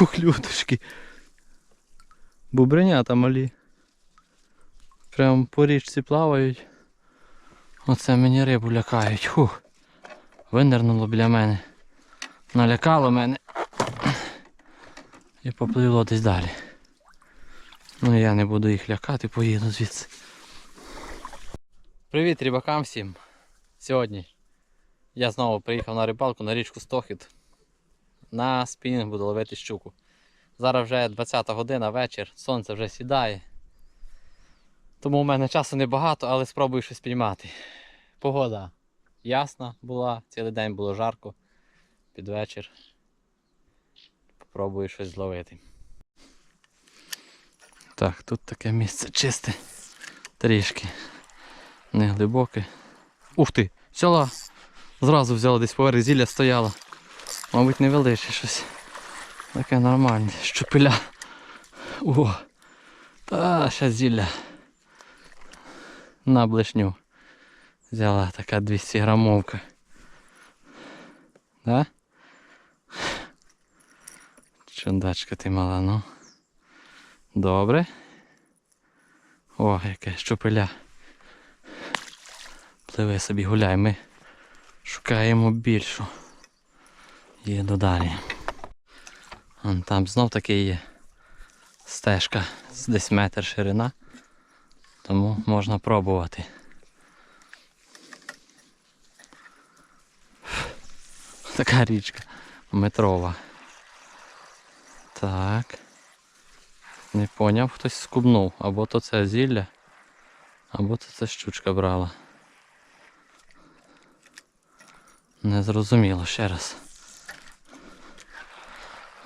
Ухлютушки. Бубринята малі. Прям по річці плавають. Оце мені рибу лякають. Хух. Винирнуло біля мене. Налякало мене. І попливло десь далі. Ну я не буду їх лякати, поїду звідси. Привіт рибакам всім. Сьогодні я знову приїхав на рибалку на річку Стохід. На спінінг буду ловити щуку. Зараз вже 20 година вечір, сонце вже сідає. Тому у мене часу небагато, але спробую щось піймати. Погода ясна була, цілий день було жарко. Під вечір. Попробую щось зловити. Так, тут таке місце чисте. Трішки. Не глибоке. Ух ти! Взяла! Зразу взяла десь поверх зілля стояла. Мабуть, не величе щось. Таке нормальне. Щупиля. О! Та ще зілля. На блешню. Взяла така 200 грамовка. Да? Чундачка ти мала, ну. Добре. О, яке щупиля. Пливи собі гуляй, ми шукаємо більшу. Їду далі. Вон там знов таки є стежка десь метр ширина. Тому можна пробувати. Така річка метрова. Так. Не поняв, хтось скубнув. Або то це зілля, або то це щучка брала. Не зрозуміло ще раз.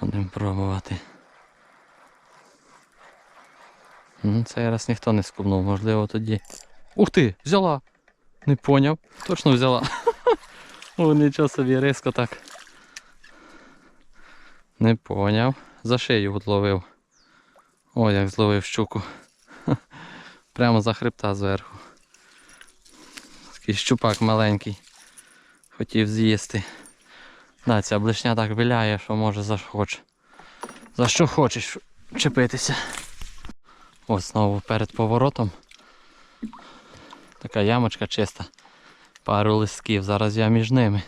Будемо пробувати. М, Цей раз ніхто не скубнув, можливо тоді. Ух ти! Взяла! Не поняв. Точно взяла. О, нічого собі різко так. Не поняв. За шию ловив. О, як зловив щуку. Прямо за хребта зверху. Такий щупак маленький. Хотів з'їсти. Да, ця блешня так виляє, що може за що хоче. За що хочеш чепитися. Ось знову перед поворотом. Така ямочка чиста. Пару листків. Зараз я між ними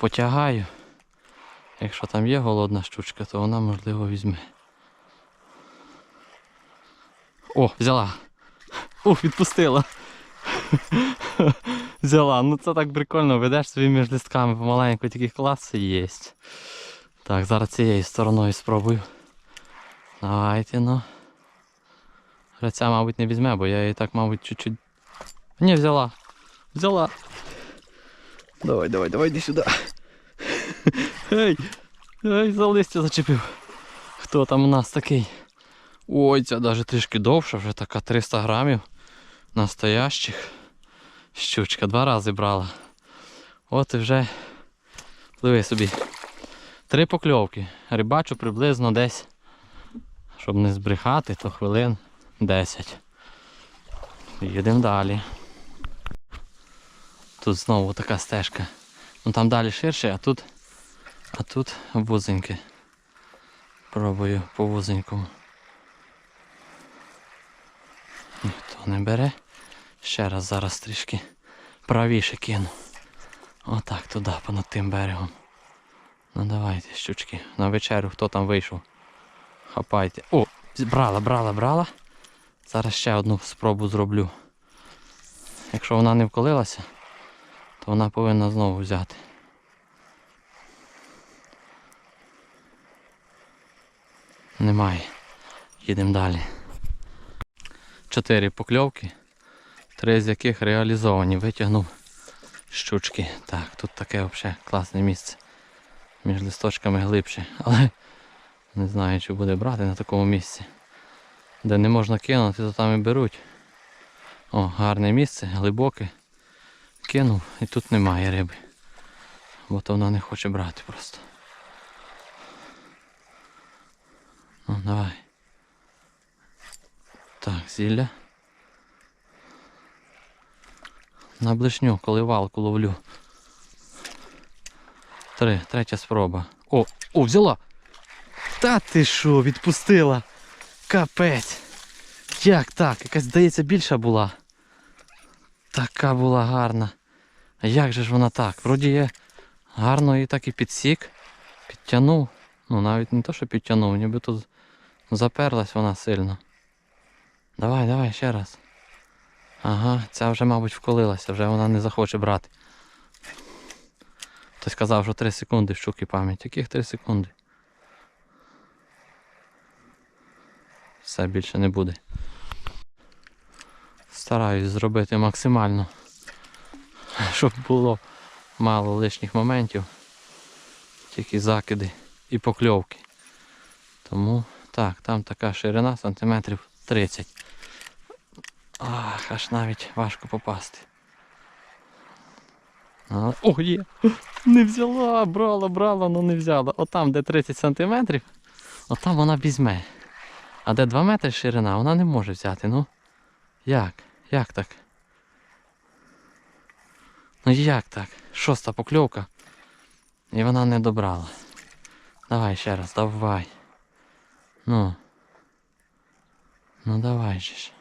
потягаю. Якщо там є голодна щучка, то вона можливо візьме. О, взяла. О, відпустила. Взяла. Ну це так прикольно, ведеш собі між листками помаленьку, тільки класи є. Так, зараз цією стороною спробую. Давайте, ну. Граця, мабуть, не візьме, бо я її так, мабуть, чуть-чуть. Ні, взяла. Взяла. Давай, давай, давай, йди сюди. Ей! Ей, за листя зачепив. Хто там у нас такий? Ой, ця навіть трішки довша, вже така 300 грамів настоящих. Щучка два рази брала. От і вже пливи собі. Три покльовки. Рибачу приблизно десь, щоб не збрехати, то хвилин 10. Їдемо далі. Тут знову така стежка. Ну там далі ширше, а тут, а тут вузеньке. Пробую по вузенькому. Ніхто не бере. Ще раз зараз трішки правіше кину. Отак туди, понад тим берегом. Ну давайте, щучки. На вечерю хто там вийшов. Хапайте. О, брала, брала, брала. Зараз ще одну спробу зроблю. Якщо вона не вколилася, то вона повинна знову взяти. Немає. Їдемо далі. Чотири покльовки, три з яких реалізовані. Витягнув щучки. Так, тут таке взагалі класне місце. Між листочками глибше. Але не знаю, чи буде брати на такому місці. Де не можна кинути, то там і беруть. О, гарне місце, глибоке. Кинув і тут немає риби. Бо то вона не хоче брати просто. Ну, давай. Так, зілля. На блишню коливалку ловлю. Три, третя спроба. О, о, взяла! Та ти що, відпустила? Капець. Як так? Якась, здається, більша була. Така була гарна. А як же ж вона так? Вроді я гарно її так і підсік, підтягнув. Ну навіть не то, що підтягнув, ніби тут заперлась вона сильно. Давай, давай ще раз. Ага, ця вже, мабуть, вколилася, вже вона не захоче брати. Хтось казав, що 3 секунди щуки пам'ять. Яких 3 секунди? Все більше не буде. Стараюсь зробити максимально, щоб було мало лишніх моментів, тільки закиди і покльовки. Тому так, там така ширина сантиметрів 30. Ах, аж навіть важко попасти. Але... О, є! Не взяла, брала, брала, але не взяла. Отам, де 30 сантиметрів, отам вона візьме. А де 2 метри ширина, вона не може взяти. Ну, як? Як так? Ну як так? Шоста покльовка. І вона не добрала. Давай ще раз, давай. Ну. Ну давай же ж.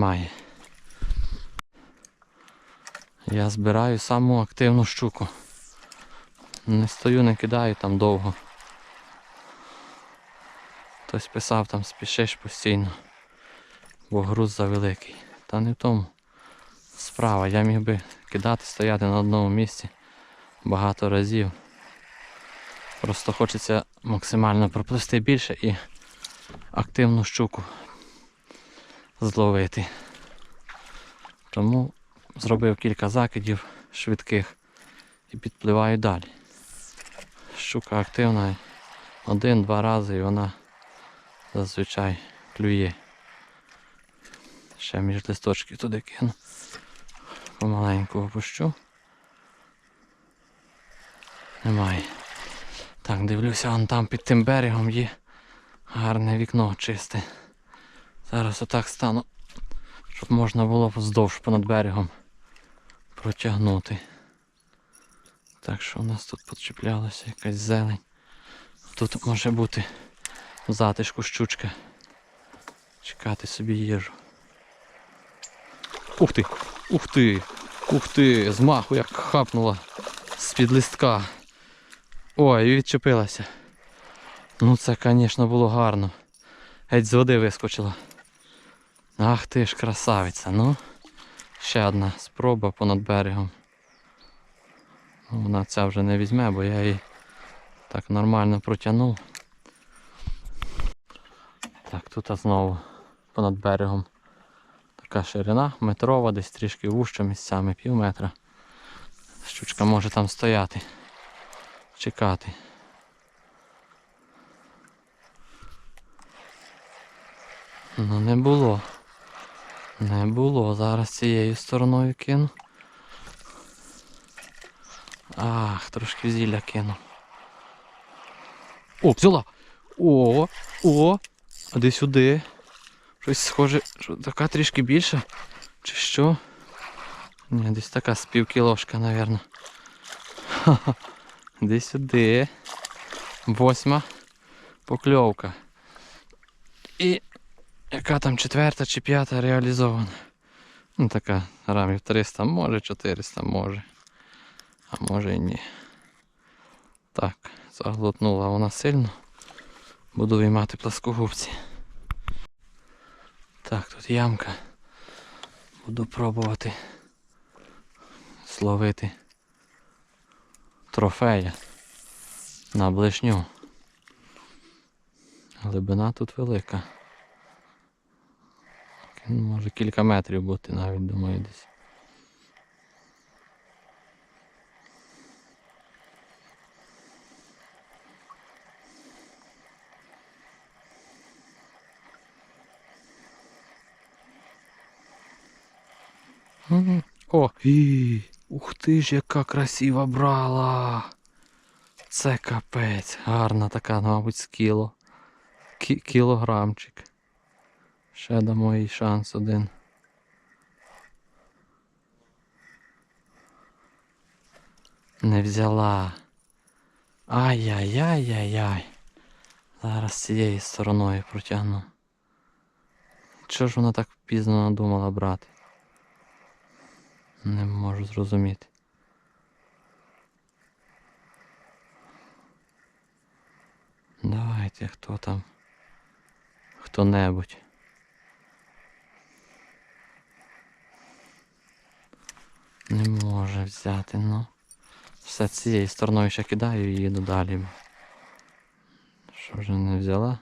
Немає. Я збираю саму активну щуку. Не стою, не кидаю там довго. Хтось писав, там спішиш постійно, бо груз завеликий. Та не в тому справа. Я міг би кидати, стояти на одному місці багато разів. Просто хочеться максимально проплисти більше і активну щуку зловити. Тому зробив кілька закидів швидких і підпливаю далі. Щука активна один-два рази і вона зазвичай клює. Ще між листочків туди кину. Помаленьку опущу. Немає. Так, дивлюся, вон там під тим берегом є гарне вікно чисте. Зараз отак стану, щоб можна було вздовж понад берегом протягнути. Так що у нас тут почіплялася якась зелень. Тут може бути затишку щучка. Чекати собі їжу. Ух ти! Ух ти! Ух ти! Змаху як хапнула з-під листка. Ой, і відчепилася. Ну це, звісно, було гарно. Геть з води вискочила. Ах ти ж красавиця, ну. Ще одна спроба понад берегом. Ну, Вона ця вже не візьме, бо я її так нормально протягнув. Так, тут знову понад берегом така ширина метрова, десь трішки вужча місцями, пів метра. Щучка може там стояти, чекати. Ну не було. Не було. Зараз цією стороною кину. Ах, трошки зілля кину. О, взяла! О, о! А де сюди? Щось схоже, що така трішки більша. Чи що? Ні, десь така з півкілошка, мабуть. Ха-ха. Де сюди. Восьма покльовка. І яка там четверта чи п'ята реалізована? Ну така грамів 300, може 400, може. А може і ні. Так, заглотнула вона сильно. Буду виймати пласкогубці. Так, тут ямка. Буду пробувати зловити трофея на блишню. Глибина тут велика. Ну, Може кілька метрів бути навіть, думаю, десь. О! І, ух ти ж, яка красива брала! Це капець. Гарна така, мабуть, з кіло. Кі- кілограмчик. Ще дамо їй шанс один. Не взяла. Ай-яй-яй-яй-яй. Зараз цією стороною протягну. Чого ж вона так пізно надумала брати? Не можу зрозуміти. Давайте, хто там? Хто-небудь. Не може взяти, ну. Все цією стороною ще кидаю і їду далі. Що вже не взяла?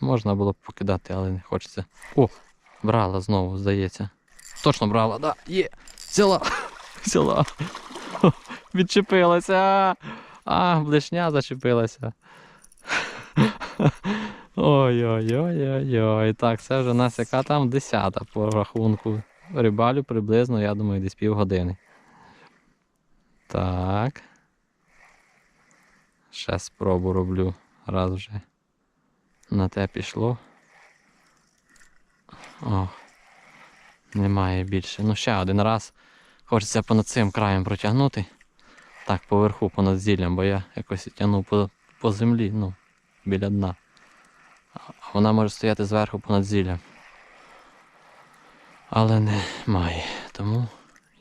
Можна було б покидати, але не хочеться. О! Брала знову, здається. Точно брала, да, є! Взяла! Взяла! Відчепилася! А, блешня зачепилася. Ой-ой-ой-ой-ой. Так, це вже у нас яка там десята по рахунку. Рибалю приблизно, я думаю, десь півгодини. Так. Ще спробу роблю. Раз вже на те пішло. О, немає більше. Ну ще один раз. Хочеться понад цим краєм протягнути. Так, поверху понад зіллям, бо я якось тягнув по, по землі, ну, біля дна. Вона може стояти зверху понад зіллям. Але немає. Тому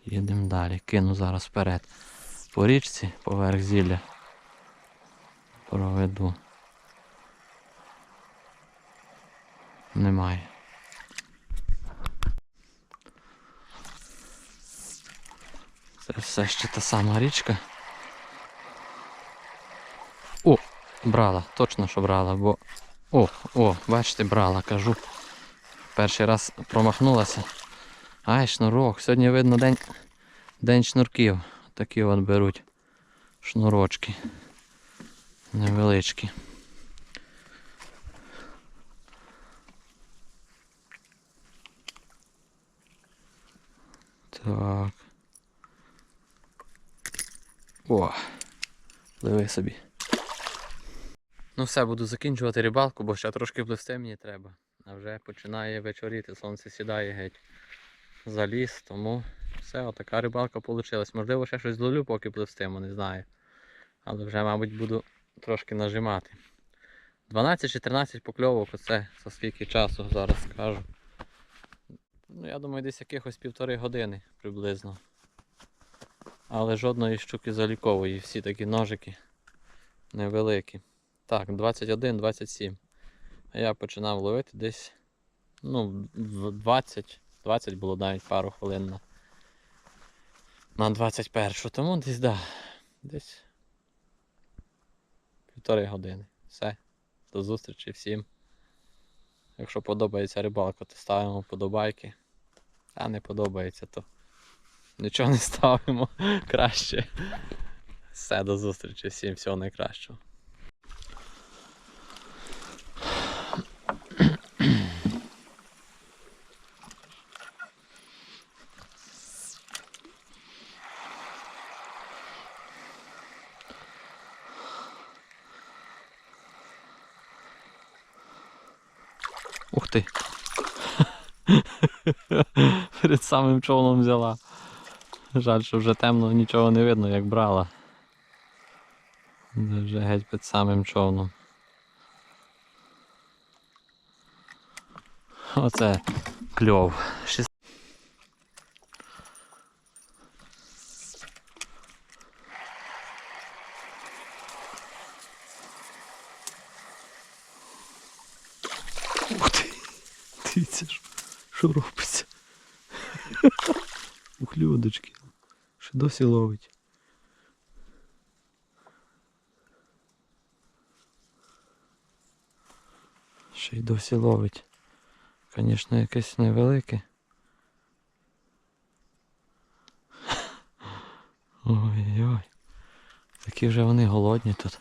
їдемо далі. Кину зараз вперед. По річці, поверх зілля. Проведу. Немає. Це все ще та сама річка. О, брала, точно що брала, бо. О, о, бачите, брала, кажу. Перший раз промахнулася. Ай, шнурок. Сьогодні видно день, день шнурків. Такі от беруть шнурочки. Невеличкі. Так. О, пливи собі. Ну все, буду закінчувати рибалку, бо ще трошки пливсти мені треба. А вже починає вечоріти, сонце сідає геть за ліс, тому все, отака рибалка вийшла. Можливо, ще щось зловлю, поки пливстиму, не знаю. Але вже, мабуть, буду трошки нажимати. 12 чи 13 покльовок, оце за скільки часу зараз скажу. Ну, я думаю, десь якихось півтори години приблизно. Але жодної щуки залікової, всі такі ножики невеликі. Так, 21-27. А я починав ловити десь ну, 20, 20 було навіть пару хвилин на, на 21. Тому десь, да, десь півтори години. Все. До зустрічі всім. Якщо подобається рибалка, то ставимо вподобайки. А не подобається, то нічого не ставимо краще. Все, до зустрічі, всім всього найкращого. Ух ти. Перед самим човном взяла. Жаль, що вже темно, нічого не видно, як брала. Це Вже геть під самим човном. Оце кльов. Ух ти! Дивіться, що, що робиться. Ух, Ще досі ловить. Ще й досі ловить. Звісно, якесь невелике. Ой-ой. Такі вже вони голодні тут.